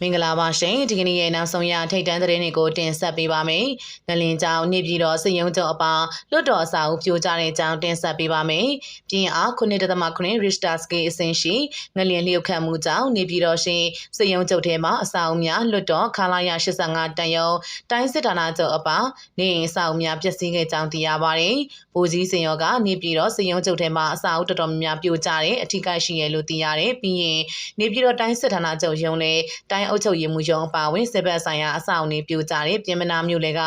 မင်္ဂလာပါရှင်ဒီကနေ့ရဲ့နောက်ဆုံးရထိတ်တန်းသတင်းတွေကိုတင်ဆက်ပေးပါမယ်။ငလင်ကြောင်နေပြည်တော်စည်ရုံချုပ်အပါလွတ်တော်အစာအုပ်ပြိုကျတဲ့အကြောင်းတင်ဆက်ပေးပါမယ်။ပြင်အား9.9 Richter scale အဆင့်ရှိငလင်လျှောက်ခတ်မှုကြောင့်နေပြည်တော်ရှိစည်ရုံချုပ်ထဲမှာအစာအုပ်များလွတ်တော်ခလာရ85တန်ယုံတိုင်းစစ်ဌာနချုပ်အပါနေအိမ်အစာအုပ်များပျက်စီးခဲ့ကြောင်းသိရပါတယ်။ဗိုလ်ကြီးစင်ရောကနေပြည်တော်စည်ရုံချုပ်ထဲမှာအစာအုပ်တော်တော်များများပြိုကျတဲ့အထူးကရှိရလို့သိရတယ်။ပြီးရင်နေပြည်တော်တိုင်းစစ်ဌာနချုပ်ရုံးနဲ့တိုင်းအုပ်ချုပ်ရေးမှူးရုံးအပါအဝင်စစ်ဘက်ဆိုင်ရာအဆောက်အဦတွေပြိုကျတဲ့ပြင်မနာမြို့လေက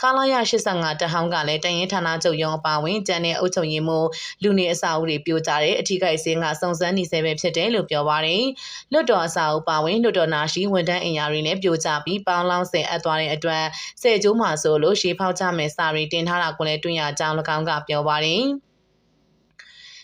ခလာရ85တဟောင်းကလည်းတရင်ဌာနချုပ်ရုံးအပါအဝင်ကျန်တဲ့အုပ်ချုပ်ရေးမှူးလူနေအဆောက်အဦတွေပြိုကျတဲ့အထူးကိစ္စကစုံစမ်းနေဆဲပဲဖြစ်တယ်လို့ပြောပါတယ်။လွတ်တော်အဆောက်အဦပါဝင်လွတ်တော်နာရှိဝန်ထမ်းအင်အားတွေနဲ့ပြိုကျပြီးပေါင်းလောင်းဆင်အပ်သွားတဲ့အတွက်ဆယ်ကျိုးမှာဆိုလို့ရှေးဖောက်ချမယ်စာရီတင်ထားတာကိုလည်းတွေ့ရကြောင်း၎င်းကပြောပါတယ်။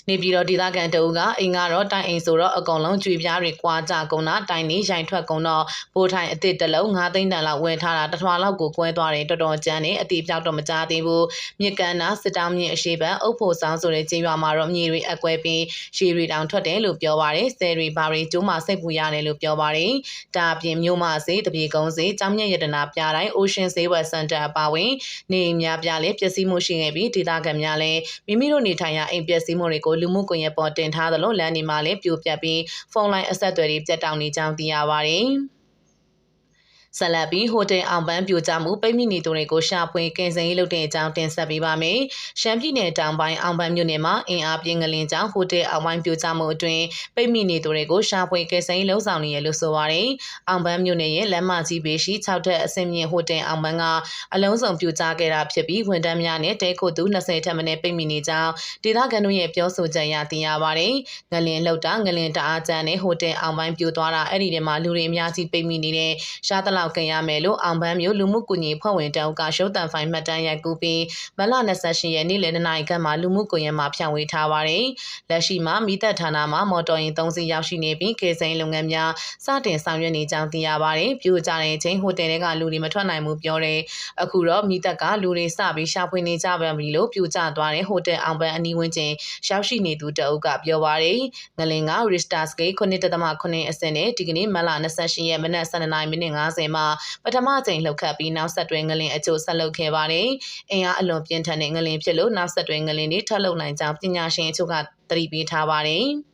နေပြည်တော်ဒေသခံတအုပ်ကအိမ်ကတော့တိုင်အိမ်ဆိုတော့အကုန်လုံးကြွေပြားတွေကွာကြကုန်တာတိုင်နေရိုင်ထွက်ကုန်တော့ဘိုးထိုင်အစ်စ်တလုံး9သိန်းတန်လောက်ဝယ်ထားတာတထွာလောက်ကိုကွဲသွားတယ်တော်တော်ကြမ်းနေအတီးပြောက်တော့မကြသေးဘူးမြစ်ကန်နာစစ်တောင်းမြင့်အရှိဘက်အုပ်ဖို့ဆောင်ဆိုတဲ့ကြေးရွာမှာတော့မြေတွေအကွဲပြီးရှည်တွေတောင်ထွက်တယ်လို့ပြောပါတယ်ဆယ်တွေဘာတွေကျိုးမှစိတ်ပူရတယ်လို့ပြောပါတယ်ဒါအပြင်မြို့မစေးတပြေကုန်းစေးကျောင်းမြတ်ရတနာပြတိုင်း Ocean Saver Center အပါဝင်နေအိမ်များပြလည်းပျက်စီးမှုရှိခဲ့ပြီးဒေသခံများလည်းမိမိတို့နေထိုင်ရာအိမ်ပျက်စီးမှုတွေကိုလူမှုကွန်ရက်ပေါ်တင်ထားသလိုလမ်းဒီမှာလည်းပြိုပြက်ပြီးဖုန်းလိုင်းအဆက်အသွယ်တွေပြတ်တောက်နေကြောင်းသိရပါတယ်။ ဆက်လက်ပြီးဟိုတယ်အောင်ပန်းပြိုကျမှုပိတ်မိနေသူတွေကိုရှာဖွေကင်ဆယ်ရေးလုပ်တဲ့အကြောင်းတင်ဆက်ပေးပါမယ်။ရှမ်းပြည်နယ်တောင်ပိုင်းအောင်ပန်းမြို့နယ်မှာအင်အားပြင်းကလင်းကြောင့်ဟိုတယ်အောင်ပန်းပြိုကျမှုအတွင်းပိတ်မိနေသူတွေကိုရှာဖွေကင်ဆယ်ရေးလုပ်ဆောင်နေရလို့ဆိုပါတယ်။အောင်ပန်းမြို့နယ်ရဲ့လမ်းမကြီးပေရှိ6ထပ်အဆင့်မြင့်ဟိုတယ်အောင်ပန်းကအလုံးစုံပြိုကျခဲ့တာဖြစ်ပြီးဝန်ထမ်းများနဲ့တဲခိုသူ20ထပ်မံပိတ်မိနေကြောင်းဒေသခံတို့ရဲ့ပြောဆိုချက်အရသိရပါတယ်။ငလင်လှုပ်တာငလင်တအားကျန်တဲ့ဟိုတယ်အောင်ပန်းပြိုသွားတာအဲ့ဒီထဲမှာလူတွေအများကြီးပိတ်မိနေတဲ့ရှားတလောက်ခင်ရမယ်လို့အောင်ပန်းမျိုးလူမှုကွန်ရက်ဖွဲ့ဝင်တောက်ကရှုပ်တန်ဖိုင်မှတ်တမ်းရိုက်ကူးပြီးမလ28ရက်နေ့လယ်2နာရီခန့်မှာလူမှုကွန်ရက်မှာဖြန့်ဝေထားပါတယ်။လက်ရှိမှာမိသက်ဌာနမှာမော်တော်ယာဉ်3စီးရောက်ရှိနေပြီးကေစိန်လုပ်ငန်းများစတင်ဆောင်ရွက်နေကြောင်းသိရပါတယ်။ပြိုကျတဲ့အချိန်ဟိုတယ်တွေကလူတွေမထွက်နိုင်ဘူးပြောတယ်။အခုတော့မိသက်ကလူတွေစပြီးရှာဖွေနေကြပါပြီလို့ပြိုကျသွားတဲ့ဟိုတယ်အောင်ပန်းအနီးဝန်းကျင်ရောက်ရှိနေသူတအုပ်ကပြောပါတယ်။ငလင်က Richter scale 9.9အဆင့်နဲ့ဒီကနေ့မလ28ရက်မနက်7:50မိနစ်50မှာပထမကြိမ်လှုပ်ခတ်ပြီးနောက်ဆက်တွဲငလင်အကျိုးဆက်လုပ်ခဲ့ပါတယ်။အင်အားအလွန်ပြင်းထန်တဲ့ငလင်ဖြစ်လို့နောက်ဆက်တွဲငလင်တွေထပ်လုပ်နိုင်ကြောင်းပညာရှင်အချို့ကသတိပေးထားပါတယ်။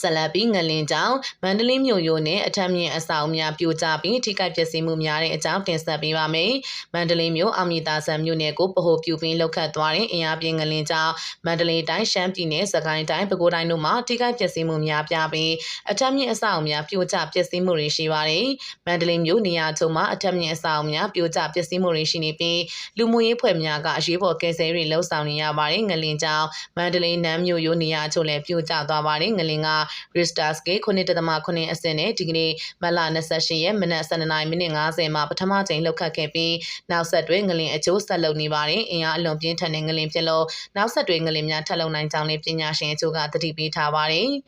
ဆက်လက်ပြီးငလင်ကြောင့်မန္တလေးမြို့ရိုးနဲ့အထက်မြင့်အဆောင်များပြိုကျပြီးထိခိုက်ပျက်စီးမှုများတဲ့အကြောင်းတင်ဆက်ပေးပါမယ်။မန္တလေးမြို့အောင်မြသာဆန်မြို့နယ်ကိုပဟိုပြူပြီးလောက်ခတ်သွားတဲ့အင်အားပြင်းငလင်ကြောင့်မန္တလေးတိုင်းရှမ်းပြည်နယ်စကိုင်းတိုင်းပဲခူးတိုင်းတို့မှာထိခိုက်ပျက်စီးမှုများပြပြီးအထက်မြင့်အဆောင်များပြိုကျပျက်စီးမှုတွေရှိပါတယ်။မန္တလေးမြို့နေရာချုံမှာအထက်မြင့်အဆောင်များပြိုကျပျက်စီးမှုတွေရှိနေပြီးလူမှုရေးဖွဲ့များကအရေးပေါ်ကယ်ဆယ်ရေးလှုပ်ဆောင်နေရပါတယ်။ငလင်ကြောင့်မန္တလေးနန်းမြို့ရိုးနေရာချုံလည်းပြိုကျသွားပါတယ်။ငလင်က Richter scale 9.9အဆင့်နဲ့ဒီကနေ့မလ28ရက်မနက်12:50မိနစ်50မှာပထမကြိမ်လှုပ်ခတ်ခဲ့ပြီးနောက်ဆက်တွဲငလင်အကျိုးဆက်လုပ်နေပါတယ်။အင်အားအလွန်ပြင်းထန်တဲ့ငလင်ဖြစ်လို့နောက်ဆက်တွဲငလင်များထပ်လုံနိုင်ကြောင်းလည်းပညာရှင်အချို့ကသတိပေးထားပါတယ်။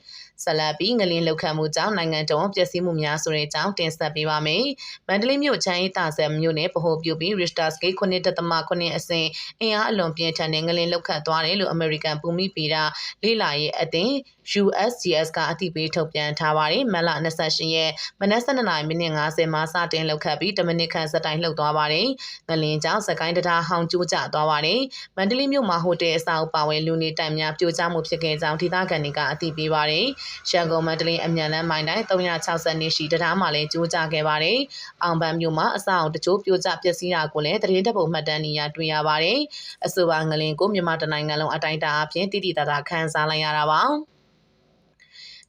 ဆက်လက်ပြီးငလင်းလောက်ခံမှုကြောင့်နိုင်ငံတော်ပျက်စီးမှုများဆိုတဲ့အကြောင်းတင်ဆက်ပေးပါမယ်။မန္တလေးမြို့ချမ်းရီတာဆယ်မြို့နယ်ဗဟိုပြုပြီး Richter scale 9.9အဆင့်အင်အားအလွန်ပြင်းထန်တဲ့ငလင်းလောက်ခတ်သွားတယ်လို့ American ဘူမိဗီဒလေးလာရဲ့အသင်း USGS ကအသိပေးထုတ်ပြန်ထားပါတယ်။မလ28ရက်မနက်7:50မိနစ်50မှာစတင်လောက်ခတ်ပြီး10မိနစ်ခန့်စတိုင်လှုပ်သွားပါတယ်။ငလင်းကြောင့်စကိုင်းတရာဟောင်ကျိုးကျသွားပါတယ်။မန္တလေးမြို့မှာဟိုတယ်အဆောက်ပါဝင်လူနေတိုင်များပြိုကျမှုဖြစ်ခဲ့ကြောင်းဒေသခံတွေကအသိပေးပါတယ်။ရန်ကုန်မန္တလေးအမြန်လမ်းမိုင်တိုင်း360နှစ်ရှိတရားမှာလည်းကျိုးကျခဲ့ပါတယ်။အောင်ပန်းမြို့မှာအဆောက်တချို့ပြိုကျပျက်စီးတာကိုလည်းတရင်တပ်ပုံမှတ်တမ်းနေရတွေ့ရပါတယ်။အဆိုပါငလင်ကိုမြန်မာတိုင်းနိုင်ငံလုံးအတိုင်းအတာအဖြစ်တည်တည်တသာခန်းစားလိုက်ရတာပါ။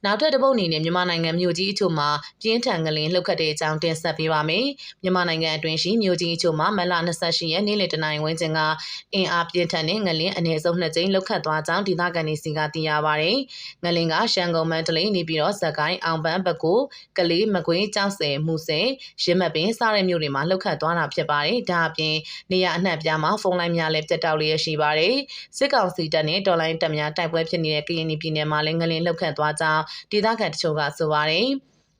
နောက်ထပ်တစ်ပုတ်အနေနဲ့မြန်မာနိုင်ငံမြို့ကြီးအချို့မှာပြင်းထန်ကလင်းလှုပ်ခတ်တဲ့အကြောင်းတင်ဆက်ပေးပါမယ်။မြန်မာနိုင်ငံအတွင်းရှိမြို့ကြီးအချို့မှာမလ28ရက်နေ့လယ်တနင်္ဂနွေဝန်းကျင်ကအင်အားပြင်းထန်တဲ့ငလင်းအနည်းဆုံးနှစ်ကြိမ်လှုပ်ခတ်သွားကြောင်းဒေသခံတွေစီကသိရပါဗျ။ငလင်းကရှမ်းကုန်မန္တလေးနေပြီးတော့ဇက်ကိုင်းအောင်ပန်းဘကိုကလေးမကွေးကြောက်စဲမှုစဲရင်းမပင်စတဲ့မြို့တွေမှာလှုပ်ခတ်သွားတာဖြစ်ပါတယ်။ဒါအပြင်နေရအနှံ့ပြားမှာဖုန်းလိုင်းများလည်းပြတ်တောက်လျက်ရှိပါတယ်။စစ်ကောင်စီတပ်နဲ့တော်လိုင်းတပ်များတိုက်ပွဲဖြစ်နေတဲ့ကရင်ပြည်နယ်မှာလည်းငလင်းလှုပ်ခတ်သွားကြောင်းဒေသခံတချို့ကဆိုပါတယ်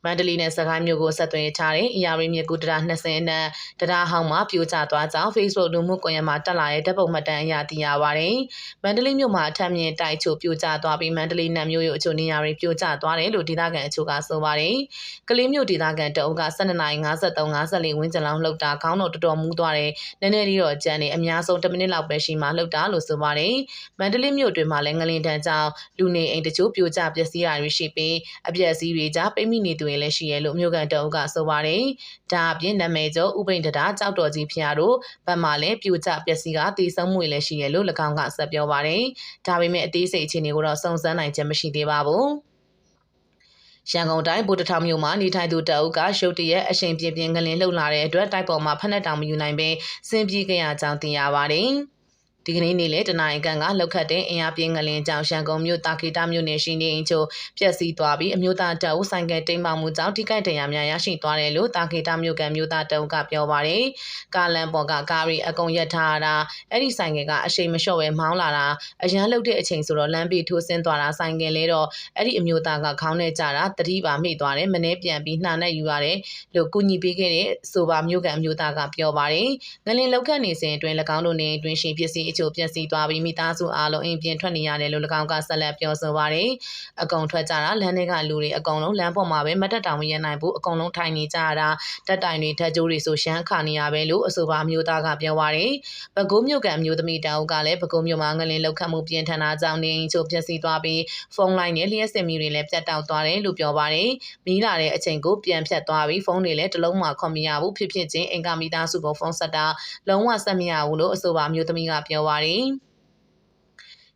မန္တလေးနဲ့စကိုင်းမြို့ကိုဆက်သွယ်ထားတဲ့အရာရီမြစ်ကူတရာ20နဲ့တရားဟောင်းမှာပြိုကျသွားကြောင်း Facebook လူမှုကွန်ရက်မှာတက်လာတဲ့ဓာတ်ပုံမှတ်တမ်းအရသိရပါတယ်။မန္တလေးမြို့မှာအထက်မြင့်တိုက်ချိုပြိုကျသွားပြီးမန္တလေးနတ်မြို့ရဲ့အချို့နေရာတွေပြိုကျသွားတယ်လို့ဒေသခံအချို့ကဆိုပါတယ်။ကလေးမြို့ဒေသခံတအုပ်က12:53-54ဝန်းကျင်လောက်လှုပ်တာခေါင်းတော့တော်တော်မူးသွားတယ်။နည်းနည်းလေးတော့ကြမ်းနေအများဆုံး10မိနစ်လောက်ပဲရှိမှလှုပ်တာလို့ဆိုပါတယ်။မန္တလေးမြို့တွင်မှာလည်းငလင်တန်းကြောင့်လူနေအိမ်တချို့ပြိုကျပျက်စီးတာတွေရှိပြီးအပျက်စီးတွေကြားပိတ်မိနေသူတွေလည်းရှိရလို့မြို့ကန်တအုပ်ကဆိုပါတယ်။ဒါအပြင်နာမည်ကျော်ဥပိန်တတာကြောက်တော်ကြီးဖျားတို့ဘက်မှလည်းပြိုကျပျက်စီးကတည်ဆုံမှုတွေလည်းရှိရလို့၎င်းကဆက်ပြောပါတယ်။ဒါပေမဲ့အသေးစိတ်အခြေအနေကိုတော့စုံစမ်းနိုင်ခြင်းမရှိသေးပါဘူး။ရန်ကုန်တိုင်းဗိုလ်တထောင်မြို့မှာနေထိုင်သူတအုပ်ကရုတ်တရက်အရှိန်ပြင်းပြင်းကလင်းလှုပ်လာတဲ့အတွက်တိုက်ပေါ်မှာဖက်နှက်တောင်မယူနိုင်ပင်ဆင်းပြေးကြရကြောင်းသိရပါတယ်။ ဒီကနေ့နေ့လေတနင်္ဂနွေကလောက်ခတ်တဲ့အင်အားပြင်းငလင်ကြောင့်ရှန်ကုန်မြို့တာခိတာမြို့နယ်ရှိနေအင်ချိုပျက်စီးသွားပြီးအမျိုးသားတပ်ဦးဆိုင်ကတိမ်ပေါမှုကြောင့်ထိခိုက်ဒဏ်ရာများရရှိသွားတယ်လို့တာခိတာမြို့ကန်မြို့သားတပ်ဦးကပြောပါတယ်။ကားလန်ပေါ်ကကားရီအကုန်ရက်ထားတာအဲ့ဒီဆိုင်ကကအရှိန်မလျှော့ပဲမောင်းလာတာအရန်လုတ်တဲ့အချိန်ဆိုတော့လမ်းဘေးထိုးဆင်းသွားတာဆိုင်ကလေးတော့အဲ့ဒီအမျိုးသားကခေါင်းနဲ့ကြတာတတိပါမိသွားတယ်မနေ့ပြန်ပြီးနှာနဲ့ယူရတယ်လို့ကုညီပေးခဲ့တဲ့ဆိုပါမြို့ကန်အမျိုးသားကပြောပါတယ်။ငလင်လောက်ခတ်နေစဉ်အတွင်း၎င်းတို့နေအတွင်းရှိပစ္စည်းအချို့ပျက်စီးသွားပြီးမိသားစုအားလုံးအိမ်ပြင်ထွက်နေရတယ်လို့၎င်းကဆက်လက်ပြောဆိုပါတယ်။အကုံထွက်ကြတာလမ်းတွေကလူတွေအကုန်လုံးလမ်းပေါ်မှာပဲမတက်တောင်မရနိုင်ဘူးအကုန်လုံးထိုင်နေကြတာတက်တိုင်တွေထက်ကြိုးတွေဆိုရှမ်းခါနေရပဲလို့အဆိုပါမျိုးသားကပြောပါတယ်။ပဲခူးမြို့ကန်မျိုးသမီးတောင်ကလည်းပဲခူးမြို့မှာငလင်လောက်ခတ်မှုပြင်းထန်တာကြောင့်နေချို့ပျက်စီးသွားပြီးဖုန်းလိုင်းနဲ့လျှက်စစ်မီတွေလည်းပြတ်တောက်သွားတယ်လို့ပြောပါတယ်။မီးလာတဲ့အချိန်ကိုပြန်ဖြတ်သွားပြီးဖုန်းတွေလည်းတလုံးမှခွန်မရဘူးဖြစ်ဖြစ်ချင်းအင်ကမိသားစုကိုဖုန်းဆက်တာလုံးဝဆက်မရဘူးလို့အဆိုပါမျိုးသမီးကပြောပါတယ်။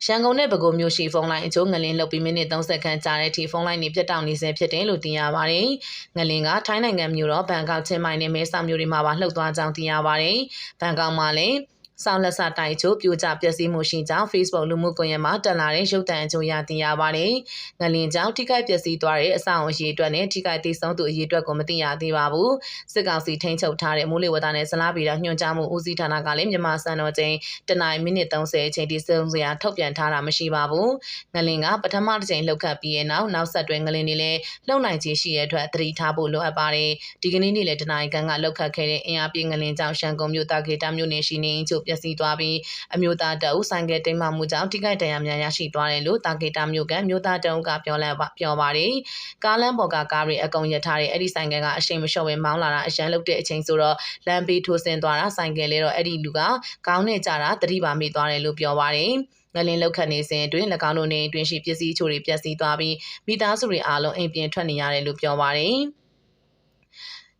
ရန်ကုန်နဲ့ပဲခူးမြို့ရှိဖုန်းလိုင်းအချို့ငလင်းလှုပ်ပြီးမိနစ်30ခန့်ကြာတဲ့အထိဖုန်းလိုင်းတွေပြတ်တောက်နေဆဲဖြစ်တယ်လို့သိရပါတယ်။ငလင်းကထိုင်းနိုင်ငံမြို့တော်ဘန်ကောက်ချင်းမိုင်နဲ့မဲဆောက်မြို့တွေမှာပါလှုပ်သွားကြောင်းသိရပါတယ်။ဘန်ကောက်မှာလည်း ဆောင်းလက်စတိုက်ချို့ပြိုကျပျက်စီးမှုရှိကြောင်း Facebook လူမှုကွန်ရက်မှာတက်လာတဲ့ရုပ်သံအချို့ရသိရပါတယ်။ငလင်ကြောင့်ထိခိုက်ပျက်စီးသွားတဲ့အဆောင်အရေးအတွက်နဲ့ထိခိုက်ဒေဆုံးသူအရေးအတွက်ကိုမသိရသေးပါဘူး။စစ်ကောင်စီထိန်းချုပ်ထားတဲ့မိုးလေဝသနဲ့ဇလားဗီတာညွှန်ကြားမှုဦးစီးဌာနကလည်းမြန်မာစံတော်ချိန်တနင်္လာမိနစ်30အချိန်ထိစုံစရာထုတ်ပြန်ထားတာမရှိပါဘူး။ငလင်ကပထမတစ်ချိန်လှုပ်ခတ်ပြီးရဲ့နောက်နောက်ဆက်တွဲငလင်တွေလည်းလှုပ်နိုင်ခြင်းရှိတဲ့အတွက်သတိထားဖို့လိုအပ်ပါတယ်။ဒီကနေ့နေ့လည်းတနင်္လာကန်ကလှုပ်ခတ်ခဲ့တဲ့အင်အားပြင်းငလင်ကြောင့်ရှန်ကုန်မြို့တာကေတာမြို့နယ်ရှိနေချို့ပျက်စီးသွားပြီးအမျိုးသားတအုပ်ဆိုင်ကတိမ်မှမှုကြောင့်ထိခိုက်ဒဏ်ရာများရရှိသွားတယ်လို့တာကေတာမြို့ကမြို့သားတအုပ်ကပြောလဲပြောပါတယ်။ကားလမ်းပေါ်ကကားတွေအကုန်ရထားတဲ့အဲ့ဒီဆိုင်ကကအရှိန်မလျှော့ပဲမောင်းလာတာအရန်လုတ်တဲ့အချိန်ဆိုတော့လမ်းဘေးထိုးဆင်းသွားတာဆိုင်ကလေးတော့အဲ့ဒီလူကခေါင်းနဲ့ကြတာတတိပါမိသွားတယ်လို့ပြောပါတယ်။ငလင်းလောက်ခတ်နေစဉ်အတွင်း၎င်းတို့နေအတွင်းရှိပစ္စည်းချို့တွေပျက်စီးသွားပြီးမိသားစုတွေအားလုံးအိမ်ပြင်ထွက်နေရတယ်လို့ပြောပါတယ်။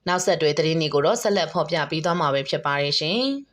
နောက်ဆက်တွဲသတင်းတွေကိုတော့ဆက်လက်ဖော်ပြပေးသွားမှာပဲဖြစ်ပါတယ်ရှင်။